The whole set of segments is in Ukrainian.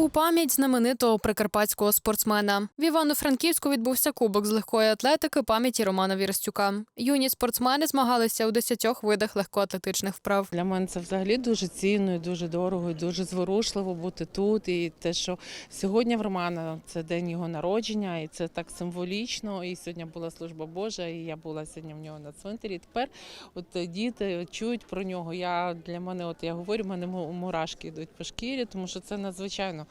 У пам'ять знаменитого прикарпатського спортсмена в Івано-Франківську відбувся кубок з легкої атлетики пам'яті Романа Вірастюка. Юні спортсмени змагалися у десятьох видах легкоатлетичних вправ. Для мене це взагалі дуже цінно, і дуже дорого, і дуже зворушливо бути тут. І те, що сьогодні в Романа це день його народження, і це так символічно. І сьогодні була служба Божа, і я була сьогодні в нього на цвинтарі. Тепер от діти чують про нього. Я для мене, от я говорю, в мене му- мурашки йдуть по шкірі, тому що це надзвичайно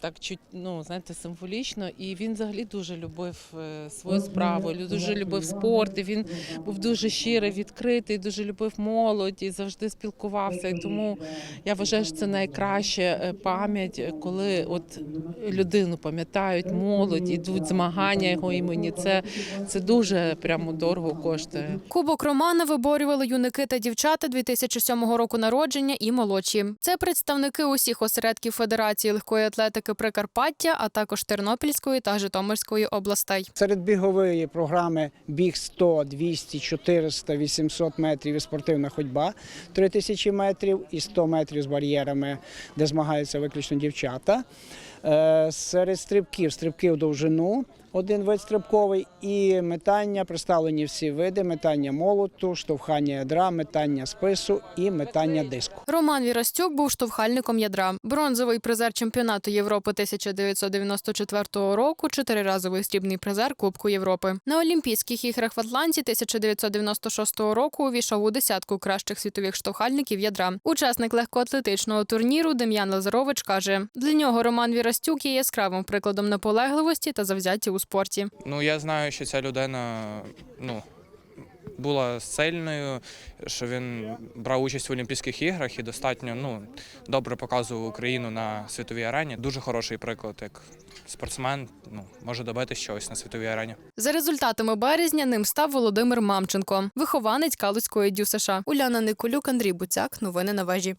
так чуть, ну знаєте, символічно. І він взагалі дуже любив е, свою справу, дуже любив спорт. І він був дуже щирий, відкритий, дуже любив молодь і завжди спілкувався. І тому я вважаю, що це найкраща е, пам'ять, е, коли от людину пам'ятають, молодь, ідуть змагання його імені. Це, це дуже прямо дорого коштує. Кубок Романа виборювали юнаки та дівчата 2007 року народження і молодші. Це представники усіх осередків Федерації легкої атлетики Прикарпаття, а також Тернопільської та Житомирської областей. Серед бігової програми біг 100, 200, 400, 800 метрів і спортивна ходьба 3000 метрів і 100 метрів з бар'єрами, де змагаються виключно дівчата. Е, Серед стрибків стрибки в довжину. Один вид стрибковий і метання представлені всі види: метання молоту, штовхання ядра, метання спису і метання диску. Роман Вірастюк був штовхальником ядра, бронзовий призер чемпіонату Європи 1994 року, чотириразовий срібний призер Кубку Європи. На Олімпійських іграх в Атланті 1996 року увійшов у десятку кращих світових штовхальників ядра. Учасник легкоатлетичного турніру Дем'ян Лазарович каже: для нього Роман Вірастюк є яскравим прикладом наполегливості та завзяття у спорті. Ну, я знаю, що ця людина ну, була сильною, що він брав участь в Олімпійських іграх і достатньо ну, добре показував Україну на світовій арені. Дуже хороший приклад, як спортсмен ну, може добити щось на світовій арені. За результатами березня ним став Володимир Мамченко, вихованець Калузької дю США. Уляна Николюк, Андрій Буцяк. Новини на вежі.